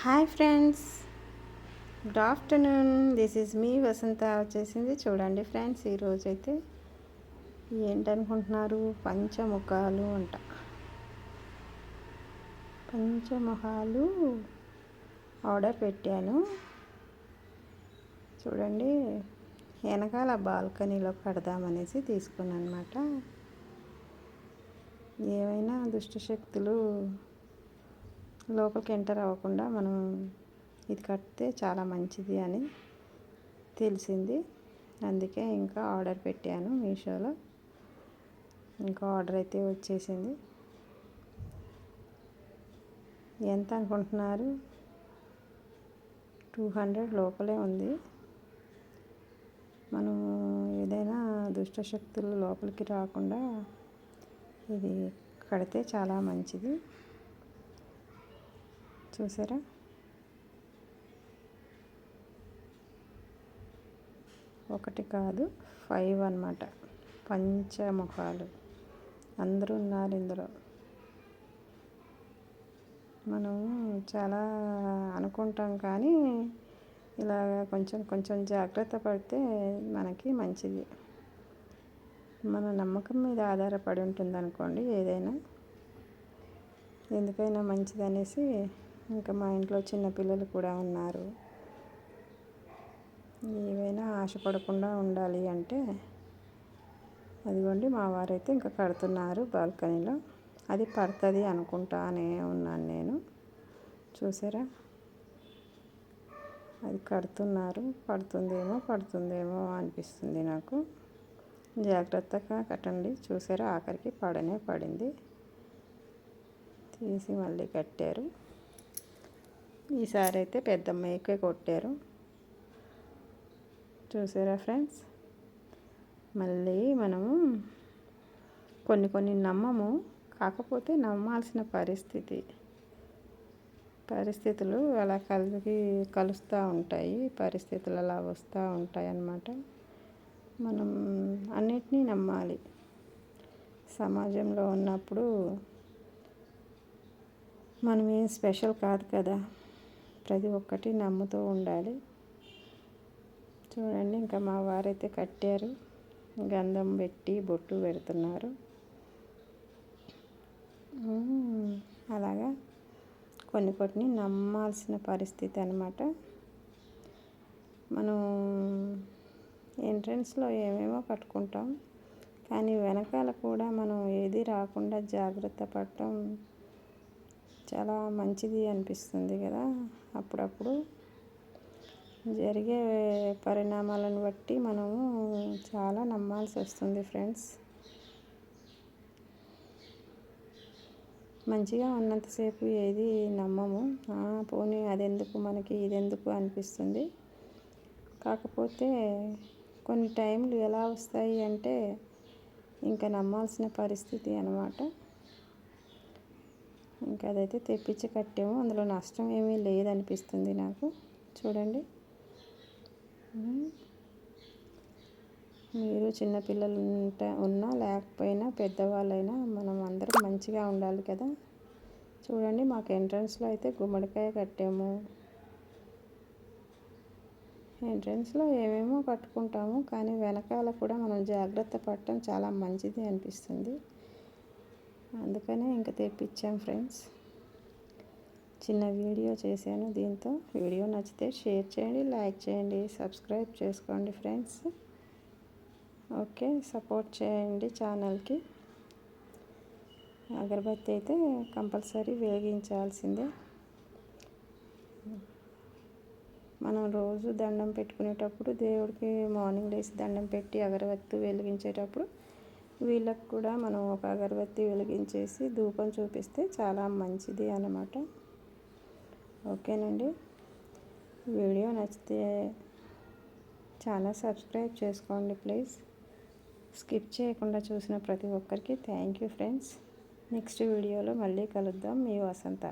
Hi friends. Good afternoon this is me Vasantha వచ్చేసింది. చూడండి friends ఈరోజు అయితే ఏంటనుకుంటున్నారు? పంచముఖాలు అంట. పంచముఖాలు ఆర్డర్ పెట్టాను. చూడండి వెనకాల బాల్కనీలో కడదామనేసి తీసుకున్నాను అనమాట ఏమైనా దుష్టశక్తులు లోపలికి ఎంటర్ అవ్వకుండా మనం ఇది కడితే చాలా మంచిది అని తెలిసింది. అందుకే ఇంకా ఆర్డర్ పెట్టాను మీషోలో. ఇంకా ఆర్డర్ అయితే వచ్చేసింది. ఎంత అనుకుంటున్నారు? టూ హండ్రెడ్ లోపలే ఉంది. మనం ఏదైనా దుష్టశక్తులు లోపలికి రాకుండా ఇది కడితే చాలా మంచిది. చూసారా? ఒకటి కాదు ఫైవ్ అనమాట పంచముఖాలు. అందరూ ఉన్నారు ఇందులో. మనం చాలా అనుకుంటాం కానీ ఇలా కొంచెం కొంచెం జాగ్రత్త పడితే మనకి మంచిది. మన నమ్మకం మీద ఆధారపడి ఉంటుంది అనుకోండి ఏదైనా. ఎందుకైనా మంచిది అనేసి ఇంకా మా ఇంట్లో చిన్నపిల్లలు కూడా ఉన్నారు. ఏవైనా ఆశపడకుండా ఉండాలి అంటే అదిగోండి మా వారైతే ఇంకా కడుతున్నారు బాల్కనీలో. అది పడుతుంది అనుకుంటానే ఉన్నాను నేను. చూసారా? అది కడుతున్నారు. పడుతుందేమో పడుతుందేమో అనిపిస్తుంది నాకు. జాగ్రత్తగా కట్టండి. చూసారా? ఆఖరికి పడనే పడింది. తీసి మళ్ళీ కట్టారు. ఈసారి అయితే పెద్దమ్మ పెద్దమ్మయ్యకే కొట్టారు. చూసారా ఫ్రెండ్స్? మళ్ళీ మనము కొన్ని కొన్ని నమ్మము కాకపోతే నమ్మాల్సిన పరిస్థితి. పరిస్థితులు అలా కలిగి కలుస్తూ ఉంటాయి. పరిస్థితులు అలా వస్తూ ఉంటాయి అన్నమాట. మనం అన్నిటినీ నమ్మాలి. సమాజంలో ఉన్నప్పుడు మనం ఏం స్పెషల్ కాదు కదా. ప్రతి ఒక్కటి నమ్ముతూ ఉండాలి. చూడండి ఇంకా మా వారైతే కట్టారు. గంధం పెట్టి బొట్టు పెడుతున్నారు. అలాగా కొన్ని కొన్ని నమ్మాల్సిన పరిస్థితి అనమాట మనం ఎంట్రన్స్లో ఏమేమో కట్టుకుంటాం కానీ వెనకాల కూడా మనం ఏది రాకుండా జాగ్రత్త పడటం చాలా మంచిది అనిపిస్తుంది కదా. అప్పుడప్పుడు జరిగే పరిణామాలను బట్టి మనము చాలా నమ్మాల్సి వస్తుంది ఫ్రెండ్స్. మంచిగా ఉన్నంతసేపు ఏది నమ్మము. పోనీ అదెందుకు మనకి ఇదెందుకు అనిపిస్తుంది. కాకపోతే కొన్ని టైంలు ఎలా వస్తాయి అంటే ఇంకా నమ్మాల్సిన పరిస్థితి అనమాట ఇంకా అదైతే తెప్పించి కట్టాము. అందులో నష్టం ఏమీ లేదనిపిస్తుంది నాకు. చూడండి. మీరు చిన్నపిల్లలు ఉన్నా లేకపోయినా పెద్దవాళ్ళైనా మనం అందరం మంచిగా ఉండాలి కదా. చూడండి మాకు ఎంట్రన్స్లో అయితే గుమ్మడికాయ కట్టాము. ఎంట్రన్స్లో ఏమేమో కట్టుకుంటాము కానీ వెనకాల కూడా మనం జాగ్రత్త పడటం చాలా మంచిది అనిపిస్తుంది. అందుకనే ఇంకా తెప్పించాం ఫ్రెండ్స్. చిన్న వీడియో చేశాను దీంతో. వీడియో నచ్చితే షేర్ చేయండి లైక్ చేయండి సబ్స్క్రైబ్ చేసుకోండి ఫ్రెండ్స్. ఓకే సపోర్ట్ చేయండి ఛానల్కి. అగరబత్తి అయితే కంపల్సరీ వెలిగించాల్సిందే. మనం రోజు దండం పెట్టుకునేటప్పుడు దేవుడికి మార్నింగ్ లేసి దండం పెట్టి అగరబత్తి వెలిగించేటప్పుడు వీళ్ళకు కూడా మనం ఒక అగరబత్తి వెలిగించేసి ధూపం చూపిస్తే చాలా మంచిది అన్నమాట. ఓకేనండి. వీడియో నచ్చితే చాలా సబ్స్క్రైబ్ చేసుకోండి ప్లీజ్. స్కిప్ చేయకుండా చూసిన ప్రతి ఒక్కరికి థ్యాంక్ యూ ఫ్రెండ్స్. నెక్స్ట్ వీడియోలో మళ్ళీ కలుద్దాం. మీ వసంత.